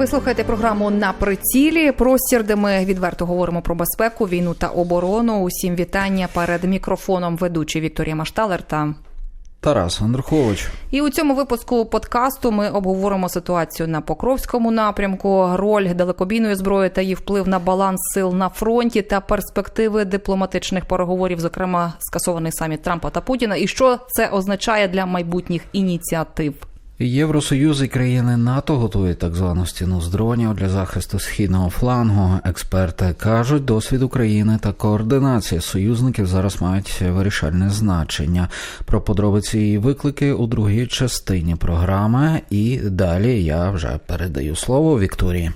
Ви слухаєте програму на прицілі. Простір, де ми відверто говоримо про безпеку, війну та оборону. Усім вітання перед мікрофоном ведучий Вікторія Машталер та Тарас Андрухович. і у цьому випуску подкасту ми обговоримо ситуацію на Покровському напрямку, роль далекобійної зброї та її вплив на баланс сил на фронті та перспективи дипломатичних переговорів, зокрема скасований саміт Трампа та Путіна, і що це означає для майбутніх ініціатив. Євросоюз і країни НАТО готують так звану стіну з дронів для захисту східного флангу. Експерти кажуть, досвід України та координація союзників зараз мають вирішальне значення. Про подробиці і виклики у другій частині програми. І далі я вже передаю слово Вікторії.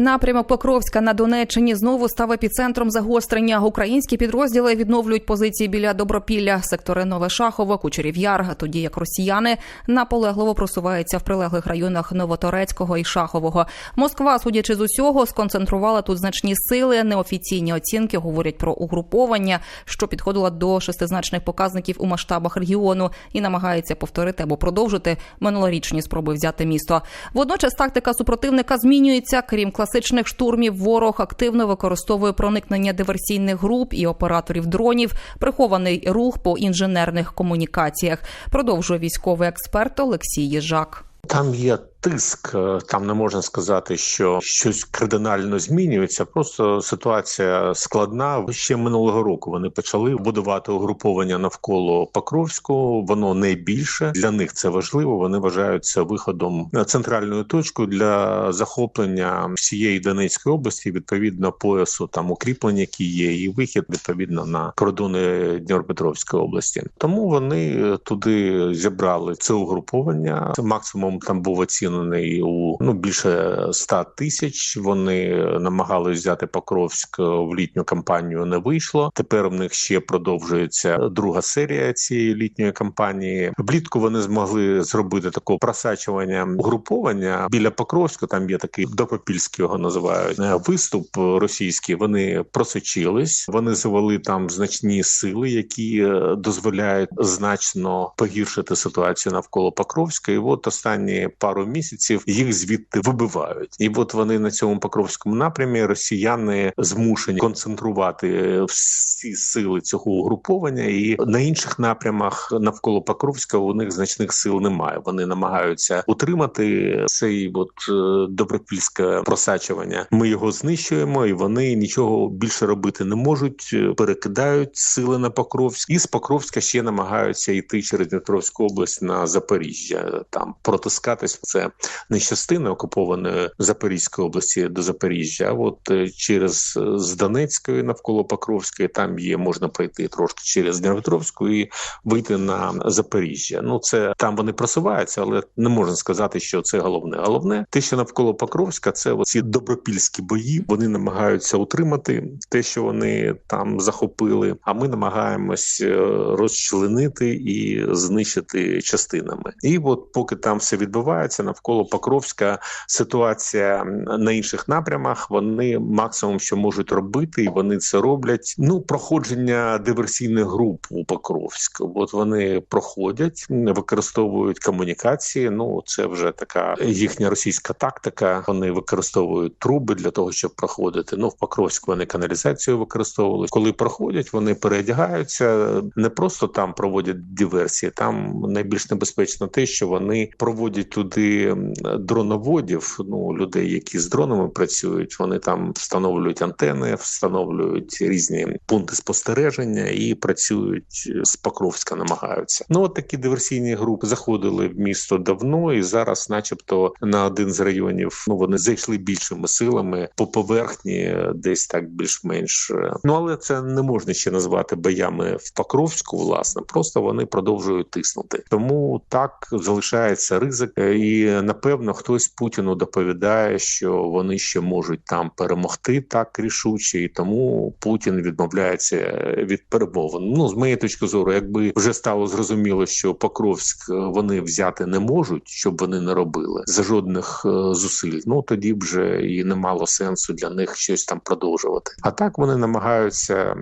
Напрямок Покровська на Донеччині знову став епіцентром загострення. Українські підрозділи відновлюють позиції біля Добропілля, сектори Нове Шахово, Кучерів тоді як росіяни наполегливо просуваються в прилеглих районах Новоторецького і Шахового. Москва, судячи з усього, сконцентрувала тут значні сили. Неофіційні оцінки говорять про угруповання, що підходило до шестизначних показників у масштабах регіону, і намагається повторити або продовжити минулорічні спроби взяти місто. Водночас тактика супротивника змінюється. Крім класичних штурмів, ворог активно використовує проникнення диверсійних груп і операторів дронів, прихований рух по інженерних комунікаціях. Продовжує військовий експерт Олексій Єжак. Там є тиск, е, там не можна сказати, що щось кардинально змінюється. Просто ситуація складна. Ще минулого року вони почали будувати угруповання навколо Покровського. Воно найбільше для них це важливо. Вони вважають це виходом на центральною точкою для захоплення всієї Донецької області, відповідно поясу там укріплень, які є, і вихід відповідно на кордони Дніпропетровської області. Тому вони туди зібрали це угруповання. Максимум там був оцінений у ну більше 100 тисяч. Вони намагались взяти Покровськ в літню кампанію. Не вийшло. Тепер у них ще продовжується друга серія цієї літньої кампанії. Влітку вони змогли зробити такого просачування угруповання біля Покровська. Там є такий допопільський його називають е, виступ російський. Вони просочились. Вони завели там значні сили, які е, дозволяють значно погіршити ситуацію навколо Покровська. І от останні пару місяців їх звідти вибивають. І от вони на цьому покровському напрямі росіяни змушені концентрувати всі сили цього угруповання, і на інших напрямах навколо Покровська у них значних сил немає. Вони намагаються утримати цей от е, добропільське просачування. Ми його знищуємо, і вони нічого більше робити не можуть. Перекидають сили на Покровськ, і з Покровська ще намагаються йти через Дніпровську область на Запоріжжя. Там протискатись це не частина окупованої Запорізької області до Запоріжжя. А от е, через е, з Донецької навколо Покровської там є можна пройти трошки через Дніпропетровську і вийти на Запоріжжя. Ну це там вони просуваються, але не можна сказати, що це головне. Головне те, що навколо Покровська, це ці добропільські бої. Вони намагаються утримати те, що вони там захопили. А ми намагаємось е, розчленити і знищити частинами. І от поки там все відбувається навколо Покровська, ситуація на інших напрямах. Вони максимум, що можуть робити, і вони це роблять. Ну, проходження диверсійних груп у Покровськ. От вони проходять, використовують комунікації. Ну це вже така їхня російська тактика. Вони використовують труби для того, щоб проходити. Ну в Покровську вони каналізацію використовували. Коли проходять, вони переодягаються. Не просто там проводять диверсії. Там найбільш небезпечно те, що вони проводять туди дроноводів. Ну людей, які з дронами працюють. Вони там встановлюють антени, встановлюють різні пункти спостереження і працюють з Покровська. Намагаються. Ну от такі диверсійні групи заходили в місто давно, і зараз, начебто, на один з районів ну вони зайшли більшими силами по поверхні, десь так більш-менш. Ну але це не можна ще назвати боями в Покровську. Власне, просто вони продовжують тиснути. Тому так залишається ризик, і напевно хтось Путіну доповідає, що вони ще можуть там перемогти так рішуче, і тому Путін відмовляється від перемовин. Ну з моєї точки зору, якби вже стало зрозуміло, що Покровськ вони взяти не можуть, щоб вони не робили за жодних е, зусиль. Ну тоді б вже і не мало сенсу для них щось там продовжувати. А так вони намагаються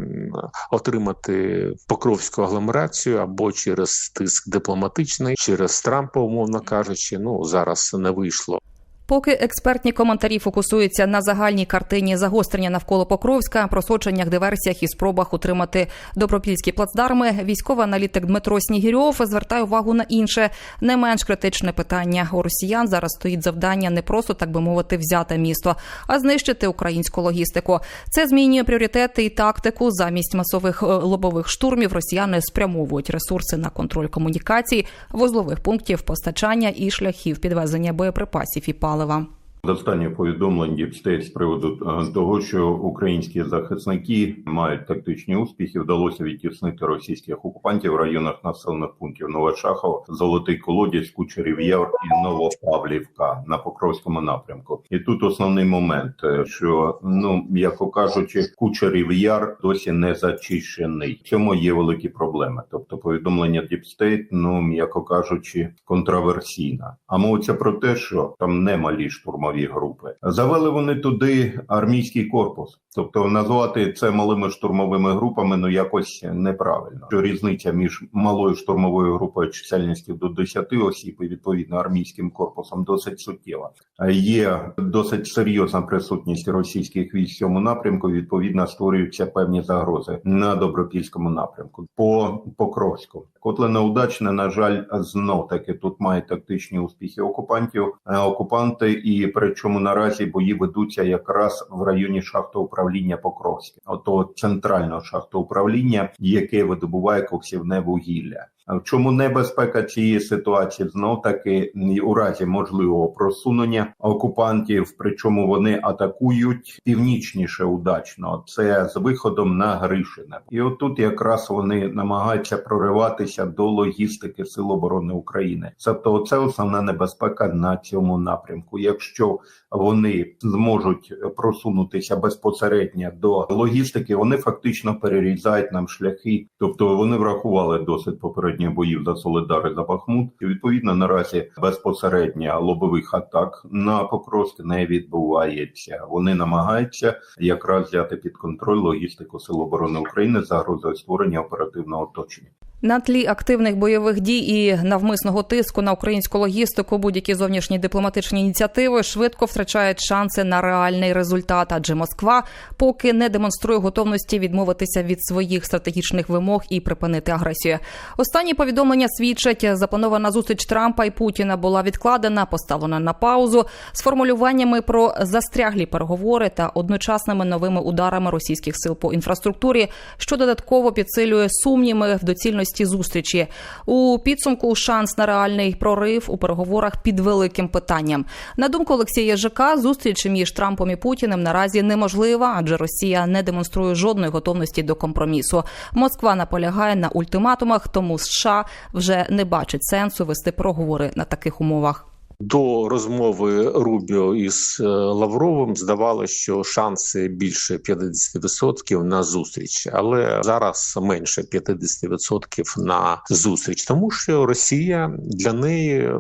отримати покровську агломерацію або через тиск дипломатичний, через Трампа, умовно кажучи. Ну зараз не вийшло. Поки експертні коментарі фокусуються на загальній картині загострення навколо Покровська, просоченнях, диверсіях і спробах утримати добропільські плацдарми, військовий аналітик Дмитро Снігірьов звертає увагу на інше, не менш критичне питання. У росіян зараз стоїть завдання не просто так би мовити взяти місто, а знищити українську логістику. Це змінює пріоритети і тактику. Замість масових е, лобових штурмів росіяни спрямовують ресурси на контроль комунікацій, вузлових пунктів постачання і шляхів підвезення боєприпасів і pomáhala vám. З повідомлень Діпстейт з приводу е, того, що українські захисники мають тактичні успіхи, вдалося відтіснити російських окупантів в районах населених пунктів Новошахов, Золотий Колодязь, Кучерів Яр і Новопавлівка на Покровському напрямку. І тут основний момент, е, що ну м'яко кажучи, Кучерів Яр досі не зачищений. В цьому є великі проблеми. Тобто, повідомлення Діпстейт, ну м'яко кажучи, контраверсійна. А мовиться про те, що там немалі штурмові групи. Завели вони туди армійський корпус. Тобто назвати це малими штурмовими групами ну якось неправильно. Що різниця між малою штурмовою групою чисельністю до 10 осіб і відповідно армійським корпусом досить суттєва. Є досить серйозна присутність російських військ в цьому напрямку. Відповідно, створюються певні загрози на добропільському напрямку. По Покровську котле неудачне. На жаль, знов таки тут мають тактичні успіхи окупантів, окупанти, і причому наразі бої ведуться якраз в районі шахтоуправління Покровське, ото центрального шахтоуправління, яке видобуває коксівне вугілля. В чому небезпека цієї ситуації знов таки у разі можливого просунення окупантів, причому вони атакують північніше удачно. Це з виходом на Гришине, і отут якраз вони намагаються прориватися до логістики Сил оборони України. Тобто, це основна небезпека на цьому напрямку. Якщо вони зможуть просунутися безпосередньо до логістики, вони фактично перерізають нам шляхи, тобто вони врахували досить попередньо боїв за Солидар і за Бахмут. І відповідно наразі безпосередньо лобових атак на Покровськ не відбувається. Вони намагаються якраз взяти під контроль логістику Сил оборони України загрозою створення оперативного оточення. На тлі активних бойових дій і навмисного тиску на українську логістику будь-які зовнішні дипломатичні ініціативи швидко втрачають шанси на реальний результат. Адже Москва поки не демонструє готовності відмовитися від своїх стратегічних вимог і припинити агресію. Останні повідомлення свідчать, запланована зустріч Трампа і Путіна була відкладена, поставлена на паузу з формулюваннями про застряглі переговори та одночасними новими ударами російських сил по інфраструктурі, що додатково підсилює сумніви в доцільності зустрічі. У підсумку шанс на реальний прорив у переговорах під великим питанням. На думку Олексія Єжика, зустріч між Трампом і Путіним наразі неможлива, адже Росія не демонструє жодної готовності до компромісу. Москва наполягає на ультиматумах, тому США вже не бачить сенсу вести переговори на таких умовах. До розмови Рубіо із е, Лавровим здавалося, що шанси більше 50% на зустріч, але зараз менше 50% на зустріч, тому що Росія для неї е,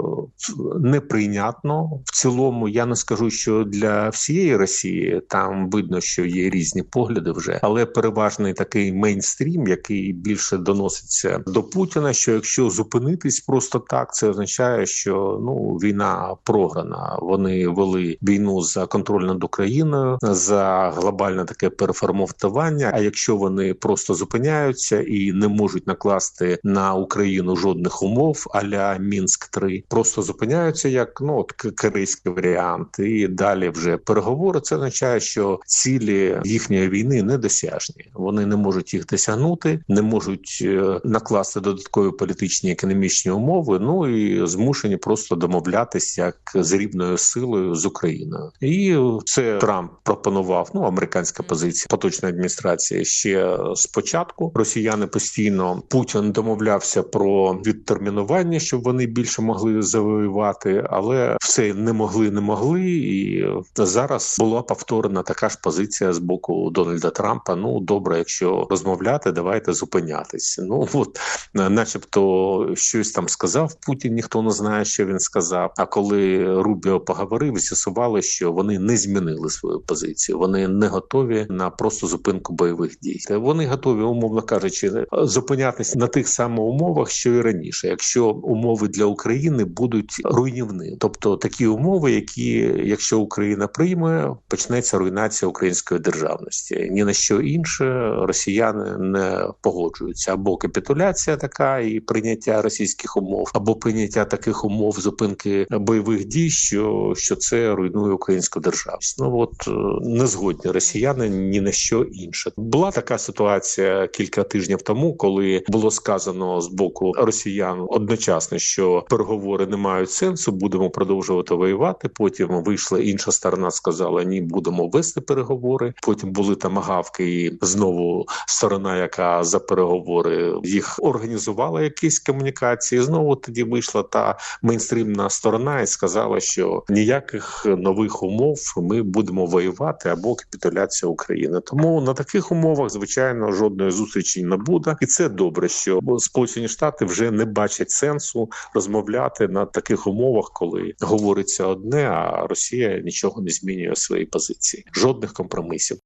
неприйнятно в цілому. Я не скажу, що для всієї Росії там видно, що є різні погляди вже, але переважний такий мейнстрім, який більше доноситься до Путіна. Що якщо зупинитись просто так, це означає, що ну війна програна. Вони вели війну за контроль над Україною за глобальне таке переформатування. А якщо вони просто зупиняються і не можуть накласти на Україну жодних умов, аля мінськ 3 просто зупиняються, як ну от корейський варіант, і далі вже переговори. Це означає, що цілі їхньої війни недосяжні. Вони не можуть їх досягнути, не можуть е, накласти додаткові політичні економічні умови. Ну і змушені просто домовлятися змагатись як з рівною силою з Україною, і це Трамп пропонував. Ну американська позиція поточної адміністрації ще спочатку. Росіяни постійно Путін домовлявся про відтермінування, щоб вони більше могли завоювати, але все не могли, не могли. І зараз була повторена така ж позиція з боку Дональда Трампа. Ну добре, якщо розмовляти, давайте зупинятись. Ну от, начебто, щось там сказав Путін. Ніхто не знає, що він сказав. А коли Рубіо поговорив, з'ясували, що вони не змінили свою позицію. Вони не готові на просто зупинку бойових дій. Вони готові, умовно кажучи, зупинятись на тих самих умовах, що і раніше, якщо умови для України будуть руйнівні, тобто такі умови, які, якщо Україна прийме, почнеться руйнація української державності. Ні на що інше росіяни не погоджуються або капітуляція така і прийняття російських умов, або прийняття таких умов зупинки бойових дій, що, що це руйнує українську державність. Ну от е, не згодні росіяни ні на що інше. Була така ситуація кілька тижнів тому, коли було сказано з боку росіян одночасно, що переговори не мають сенсу, будемо продовжувати воювати. Потім вийшла інша сторона, сказала ні, будемо вести переговори. Потім були там агавки, і знову сторона, яка за переговори їх організувала якісь комунікації. Знову тоді вийшла та мейнстрімна сторона і сказала, що ніяких нових умов ми будемо воювати або капітуляція України. Тому на таких умовах, звичайно, жодної зустрічі не буде, і це добре, що Сполучені Штати вже не бачать сенсу розмовляти на таких умовах, коли говориться одне, а Росія нічого не змінює в своїй позиції. Жодних компромісів.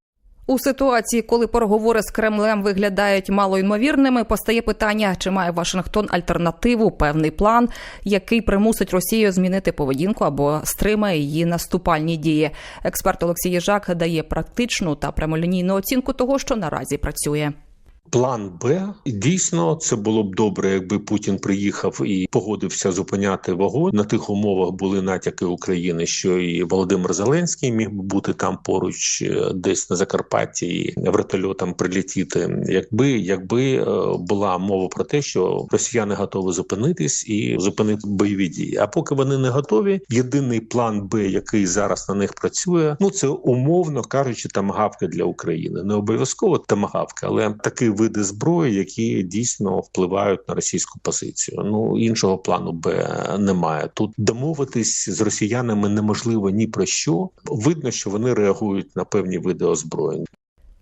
У ситуації, коли переговори з Кремлем виглядають малоймовірними, постає питання, чи має Вашингтон альтернативу, певний план, який примусить Росію змінити поведінку або стримає її наступальні дії. Експерт Олексій Єжак дає практичну та прямолінійну оцінку того, що наразі працює. План Б дійсно це було б добре, якби Путін приїхав і погодився зупиняти вогонь. На тих умовах були натяки України, що і Володимир Зеленський міг би бути там поруч, е, десь на Закарпатті, і вертольотом прилетіти. Якби якби е, була мова про те, що росіяни готові зупинитись і зупинити бойові дії. А поки вони не готові, єдиний план Б, який зараз на них працює, ну це умовно кажучи, тамагавки для України. Не обов'язково тамагавки, але такий види зброї, які дійсно впливають на російську позицію. Ну іншого плану Б немає. Тут домовитись з росіянами неможливо ні про що. Видно, що вони реагують на певні види озброєнь.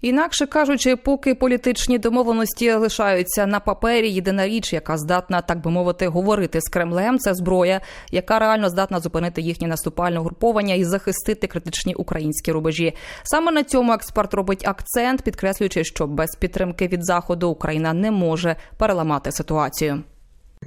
Інакше кажучи, поки політичні домовленості лишаються на папері, єдина річ, яка здатна, так би мовити, говорити з Кремлем, це зброя, яка реально здатна зупинити їхнє наступальне угруповання і захистити критичні українські рубежі. Саме на цьому експерт робить акцент, підкреслюючи, що без підтримки від заходу Україна не може переламати ситуацію.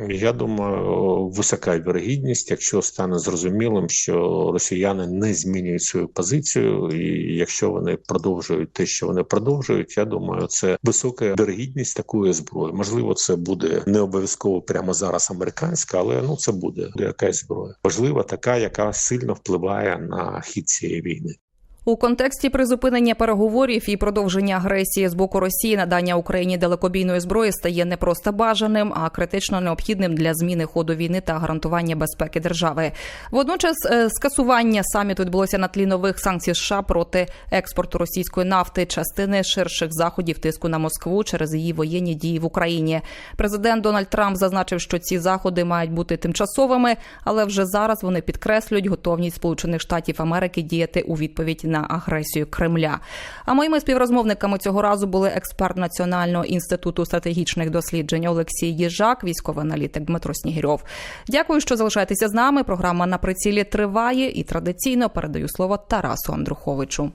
Я думаю, висока вірогідність, якщо стане зрозумілим, що росіяни не змінюють свою позицію, і якщо вони продовжують те, що вони продовжують, я думаю, це висока вірогідність такої зброї. Можливо, це буде не обов'язково прямо зараз американська, але ну це буде якась зброя. Важлива така, яка сильно впливає на хід цієї війни. У контексті призупинення переговорів і продовження агресії з боку Росії надання Україні далекобійної зброї стає не просто бажаним, а критично необхідним для зміни ходу війни та гарантування безпеки держави. Водночас е, скасування саміту відбулося на тлі нових санкцій США проти експорту російської нафти, частини ширших заходів тиску на Москву через її воєнні дії в Україні. Президент Дональд Трамп зазначив, що ці заходи мають бути тимчасовими, але вже зараз вони підкреслюють готовність Сполучених Штатів Америки діяти у відповідь на агресію Кремля. А моїми співрозмовниками цього разу були експерт Національного інституту стратегічних досліджень Олексій Єжак, військовий аналітик Дмитро Снігірьов. Дякую, що залишаєтеся з нами. Програма на прицілі триває і традиційно передаю слово Тарасу Андруховичу.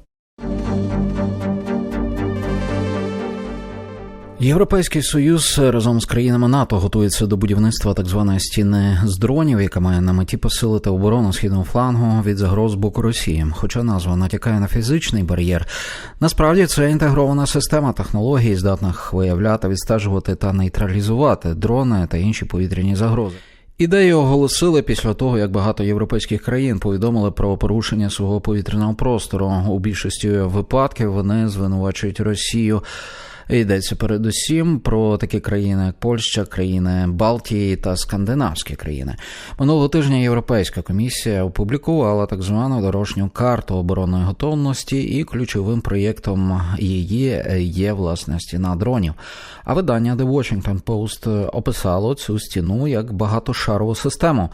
Європейський союз разом з країнами НАТО готується до будівництва так званої стіни з дронів, яка має на меті посилити оборону східного флангу від загроз боку Росії. Хоча назва натякає на фізичний бар'єр, насправді це інтегрована система технологій, здатних виявляти, відстежувати та нейтралізувати дрони та інші повітряні загрози. Ідею оголосили після того, як багато європейських країн повідомили про порушення свого повітряного простору. У більшості випадків вони звинувачують Росію. Йдеться передусім про такі країни, як Польща, країни Балтії та скандинавські країни. Минулого тижня Європейська комісія опублікувала так звану дорожню карту оборонної готовності, і ключовим проєктом її є власне стіна дронів. А видання The Washington Post описало цю стіну як багатошарову систему.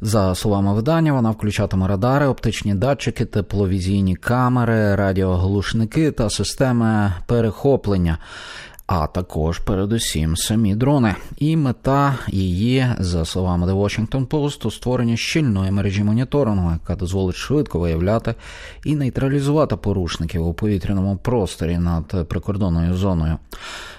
За словами видання, вона включатиме радари, оптичні датчики, тепловізійні камери, радіоглушники та системи перехоплення. А також, передусім, самі дрони. І мета її, за словами The Washington Post, створення щільної мережі моніторингу, яка дозволить швидко виявляти і нейтралізувати порушників у повітряному просторі над прикордонною зоною.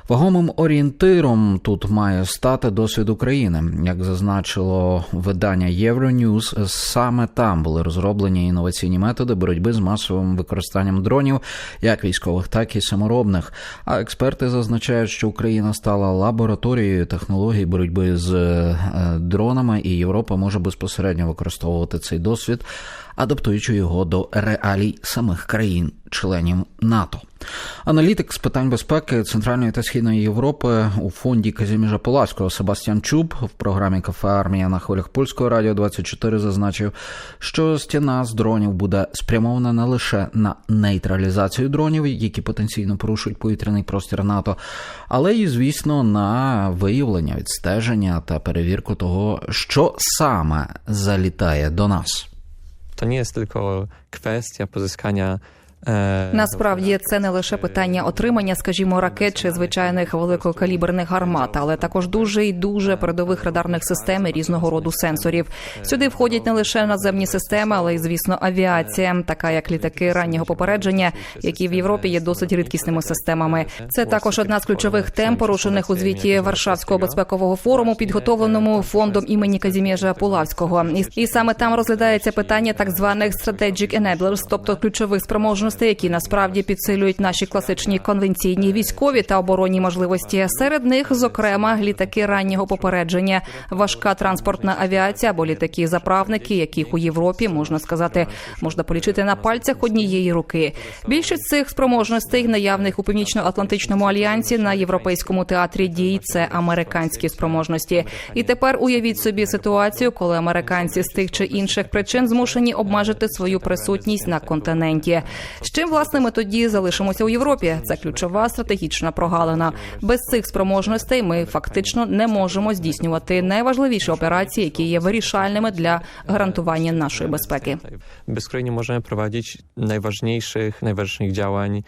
Вагомим орієнтиром тут має стати досвід України. Як зазначило видання Euronews, саме там були розроблені інноваційні методи боротьби з масовим використанням дронів, як військових, так і саморобних. А експерти зазначають, що Україна стала лабораторією технологій боротьби з е, дронами, і Європа може безпосередньо використовувати цей досвід, адаптуючи його до реалій самих країн-членів НАТО. Аналітик з питань безпеки Центральної та Східної Європи у фонді Казіміжа Поласького Себастьян Чуб в програмі Кафе Армія на хвилях польського радіо 24 зазначив, що стіна з дронів буде спрямована не лише на нейтралізацію дронів, які потенційно порушують повітряний простір НАТО, але й, звісно, на виявлення, відстеження та перевірку того, що саме залітає до нас. To nie jest tylko kwestia pozyskania Насправді це не лише питання отримання, скажімо, ракет чи звичайних великокаліберних гармат, але також дуже і дуже передових радарних систем і різного роду сенсорів. Сюди входять не лише наземні системи, але й звісно авіація, така як літаки раннього попередження, які в Європі є досить рідкісними системами. Це також одна з ключових тем, порушених у звіті Варшавського безпекового форуму, підготовленому фондом імені Казімєжа Пулавського. І, саме там розглядається питання так званих strategic enablers, тобто ключових спроможностей, які насправді підсилюють наші класичні конвенційні військові та оборонні можливості. Серед них, зокрема, літаки раннього попередження, важка транспортна авіація або літаки заправники, яких у Європі можна сказати, можна полічити на пальцях однієї руки. Більшість цих спроможностей, наявних у північно-атлантичному альянсі на європейському театрі дій, це американські спроможності. І тепер уявіть собі ситуацію, коли американці з тих чи інших причин змушені обмежити свою присутність на континенті. З чим власне ми тоді залишимося у Європі? Це ключова стратегічна прогалина. Без цих спроможностей ми фактично не можемо здійснювати найважливіші операції, які є вирішальними для гарантування нашої безпеки. Без країни можемо проводити найважніших найважніших e,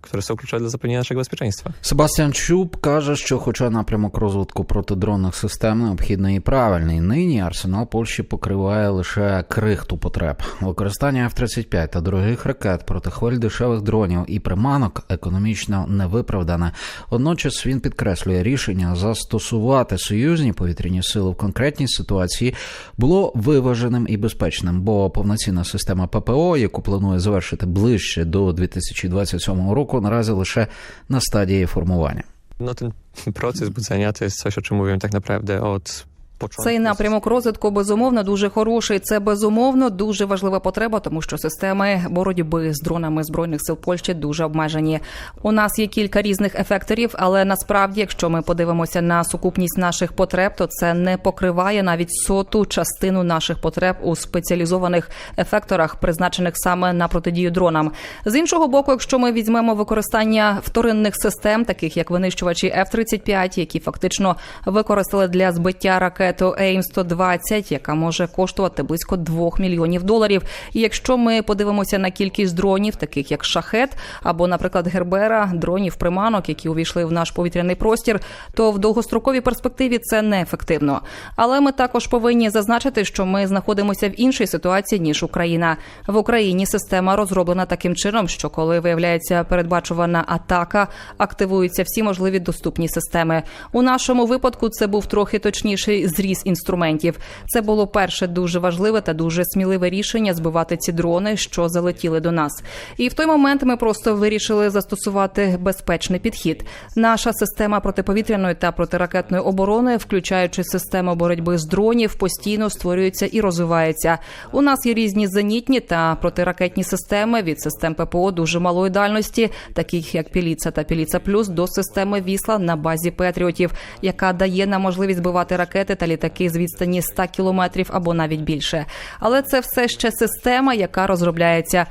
które są kluczowe dla zapewnienia naszego bezpieczeństwa. Себастьян Чуб каже, що, хоча напрямок розвитку протидронних систем необхідний і правильний, нині арсенал Польщі покриває лише крихту потреб. Використання F-35 та дорогих ракет проти хвиль дешевих дронів і приманок економічно невиправдане. Водночас він підкреслює рішення застосувати союзні повітряні сили в конкретній ситуації було виваженим і безпечним, бо повноцінна система ППО, яку планує завершити ближче до 2027 року, наразі лише на стадії формування. No ten proces budzenia to jest coś, o czym mówiłem tak naprawdę od początku. Цей напрямок розвитку безумовно дуже хороший. Це безумовно дуже важлива потреба, тому що системи боротьби з дронами збройних сил Польщі дуже обмежені. У нас є кілька різних ефекторів, але насправді, якщо ми подивимося на сукупність наших потреб, то це не покриває навіть соту частину наших потреб у спеціалізованих ефекторах, призначених саме на протидію дронам. З іншого боку, якщо ми візьмемо використання вторинних систем, таких як винищувачі F-35, які фактично використали для збиття ракету AIM-120, яка може коштувати близько 2 мільйонів доларів. І якщо ми подивимося на кількість дронів, таких як шахет або, наприклад, Гербера, дронів приманок, які увійшли в наш повітряний простір, то в довгостроковій перспективі це неефективно. Але ми також повинні зазначити, що ми знаходимося в іншій ситуації ніж Україна. В Україні система розроблена таким чином, що коли виявляється передбачувана атака, активуються всі можливі доступні системи. У нашому випадку це був трохи точніший зріз зріз інструментів. Це було перше дуже важливе та дуже сміливе рішення збивати ці дрони, що залетіли до нас. І в той момент ми просто вирішили застосувати безпечний підхід. Наша система протиповітряної та протиракетної оборони, включаючи систему боротьби з дронів, постійно створюється і розвивається. У нас є різні зенітні та протиракетні системи від систем ППО дуже малої дальності, таких як Піліца та Піліца Плюс, до системи Вісла на базі Петріотів, яка дає нам можливість збивати ракети та літаки з відстані 100 кілометрів або навіть більше. Але це все ще система, яка розробляється.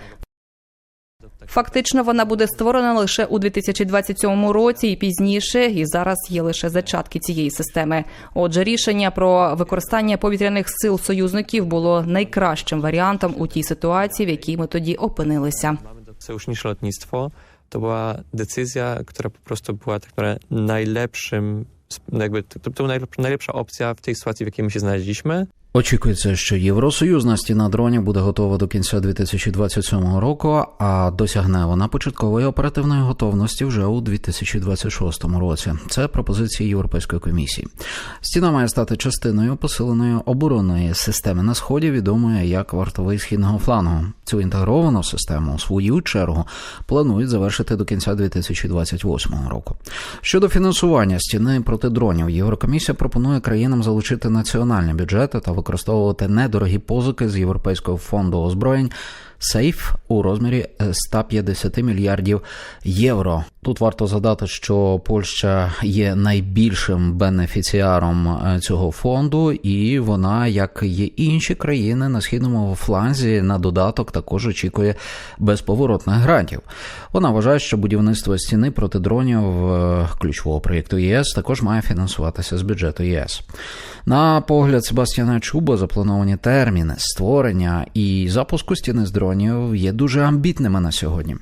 Фактично вона буде створена лише у 2027 році і пізніше, і зараз є лише зачатки цієї системи. Отже, рішення про використання повітряних сил союзників було найкращим варіантом у тій ситуації, в якій ми тоді опинилися. Mamy do sojusznicze lotnictwo. To była decyzja, która po prostu jakby to, to była najlepsza opcja w tej sytuacji, w jakiej my się znaleźliśmy. Очікується, що євросоюзна стіна дронів буде готова до кінця 2027 року, а досягне вона початкової оперативної готовності вже у 2026 році. Це пропозиції Європейської комісії. Стіна має стати частиною посиленої оборонної системи на сході, відомої як вартовий східного флангу. Цю інтегровану систему у свою чергу планують завершити до кінця 2028 року. Щодо фінансування стіни проти дронів, Єврокомісія пропонує країнам залучити національні бюджети та використовувати недорогі позики з Європейського фонду озброєнь. Сейф у розмірі е, 150 мільярдів євро. Тут варто згадати, що Польща є найбільшим бенефіціаром е, цього фонду, і вона, як і інші країни на східному фланзі, на додаток також очікує безповоротних грантів. Вона вважає, що будівництво стіни проти дронів е, ключового проєкту ЄС також має фінансуватися з бюджету ЄС. На погляд Себастьяна Чуба, заплановані терміни створення і запуску стіни з дронів є дуже амбітними на сьогодні.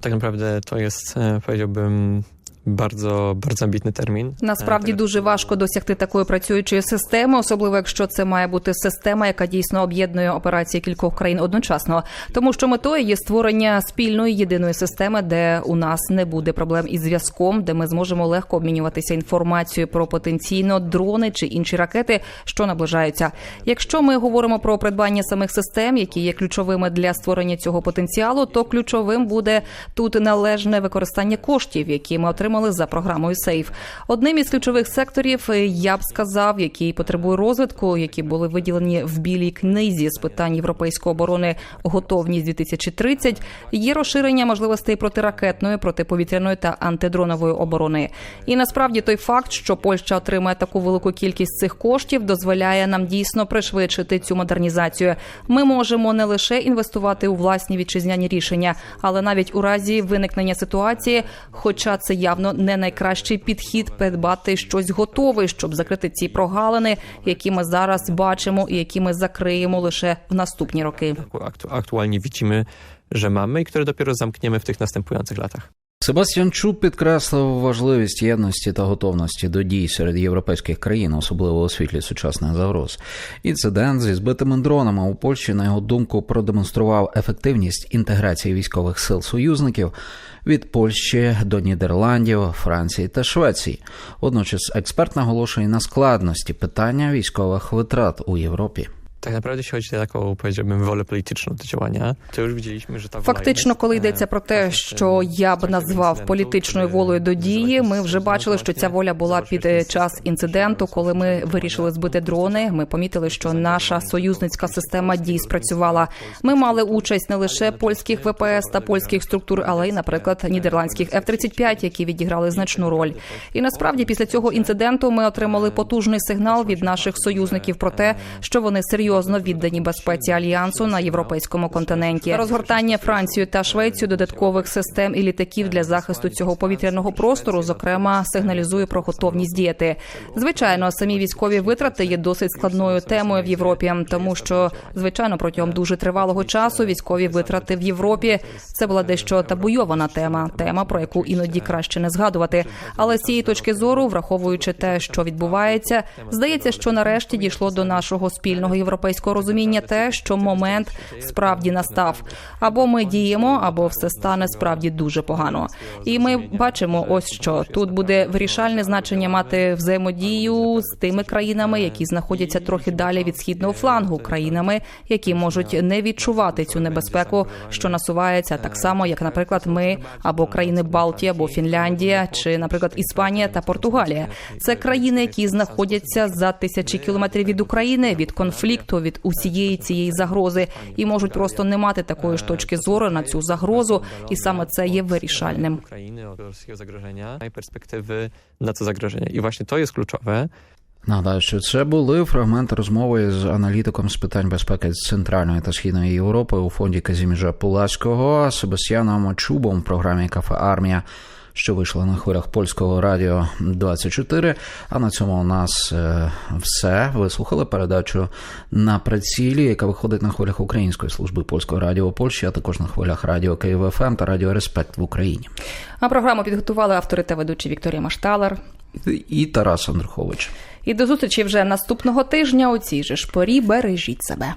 Tak naprawdę to jest, e, powiedziałbym, bardzo, bardzo ambitny termin. Насправді E, дуже важко досягти такої працюючої системи, особливо якщо це має бути система, яка дійсно об'єднує операції кількох країн одночасно. Тому що метою є створення спільної єдиної системи, де у нас не буде проблем із зв'язком, де ми зможемо легко обмінюватися інформацією про потенційно дрони чи інші ракети, що наближаються. Якщо ми говоримо про придбання самих систем, які є ключовими для створення цього потенціалу, то ключовим буде тут належне використання коштів, які ми отримали за програмою Сейф. Одним із ключових секторів е, я б сказав, який потребує розвитку, які були виділені в білій книзі з питань європейської оборони готовність 2030, є розширення можливостей протиракетної, протиповітряної та антидронової оборони. І насправді той факт, що Польща отримає таку велику кількість цих коштів, дозволяє нам дійсно пришвидшити цю модернізацію. Ми можемо не лише інвестувати у власні вітчизняні рішення, але навіть у разі виникнення ситуації, хоча це явно не найкращий підхід придбати щось готове, щоб закрити ці прогалини, які ми зараз бачимо і які ми закриємо лише в наступні роки. aktu- aktualnie widzimy, że mamy i które dopiero zamkniemy w tych następujących latach. Себастьян Чуб підкреслив важливість єдності та готовності до дій серед європейських країн, особливо у світлі сучасних загроз. Інцидент зі збитими дронами у Польщі, на його думку, продемонстрував ефективність інтеграції військових сил союзників від Польщі до Нідерландів, Франції та Швеції. Водночас експерт наголошує на складності питання військових витрат у Європі. Tak naprawdę, jeśli chodzi o taką, powiedziałbym, wolę polityczną do działania, to już widzieliśmy, że ta Фактично, коли E, йдеться про те, що я б назвав політичною волею до дії, ми вже бачили, що ця воля була під час інциденту, коли ми вирішили збити дрони. Ми помітили, що наша союзницька система дій спрацювала. Ми мали участь не лише польських ВПС та польських структур, але й, наприклад, нідерландських F-35, які відіграли значну роль. І насправді, після цього інциденту ми отримали потужний сигнал від наших союзників про те, що вони серйозно віддані безпеці альянсу на європейському континенті. Розгортання Францію та Швецію додаткових систем і літаків для захисту цього повітряного простору, зокрема, сигналізує про готовність діяти. Звичайно, самі військові витрати є досить складною темою в Європі, тому що звичайно протягом дуже тривалого часу військові витрати в Європі це була дещо табуйована тема, тема про яку іноді краще не згадувати. Але з цієї точки зору, враховуючи те, що відбувається, здається, що нарешті дійшло до нашого спільного європейського європейського розуміння те, що момент справді настав. Або ми діємо, або все стане справді дуже погано. І ми бачимо, ось що тут буде вирішальне значення мати взаємодію з тими країнами, які знаходяться трохи далі від східного флангу, країнами, які можуть не відчувати цю небезпеку, що насувається так само, як, наприклад, ми або країни Балтії, або Фінляндія, чи, наприклад, Іспанія та Португалія. Це країни, які знаходяться за тисячі кілометрів від України, від конфлікту, від усієї цієї загрози, і можуть просто не мати такої ж точки зору на цю загрозу, і саме це є вирішальним. Rosyjskiego zagrożenia i perspektywy na to zagrożenie. I właśnie to jest kluczowe. Нагадаю, що це були фрагменти розмови з аналітиком з питань безпеки з Центральної та Східної Європи у фонді Казіміжа Пуласького Себастьяном Чубом в програмі Кафе Армія, що вийшла на хвилях польського радіо 24. А на цьому у нас е, все. Ви слухали передачу на прицілі, яка виходить на хвилях Української служби польського радіо у Польщі, а також на хвилях Радіо Київ ФМ та Радіо Респект в Україні. А програму підготували автори та ведучі Вікторія Машталер. І Тарас Андрухович. І до зустрічі вже наступного тижня у цій же ж порі. Бережіть себе.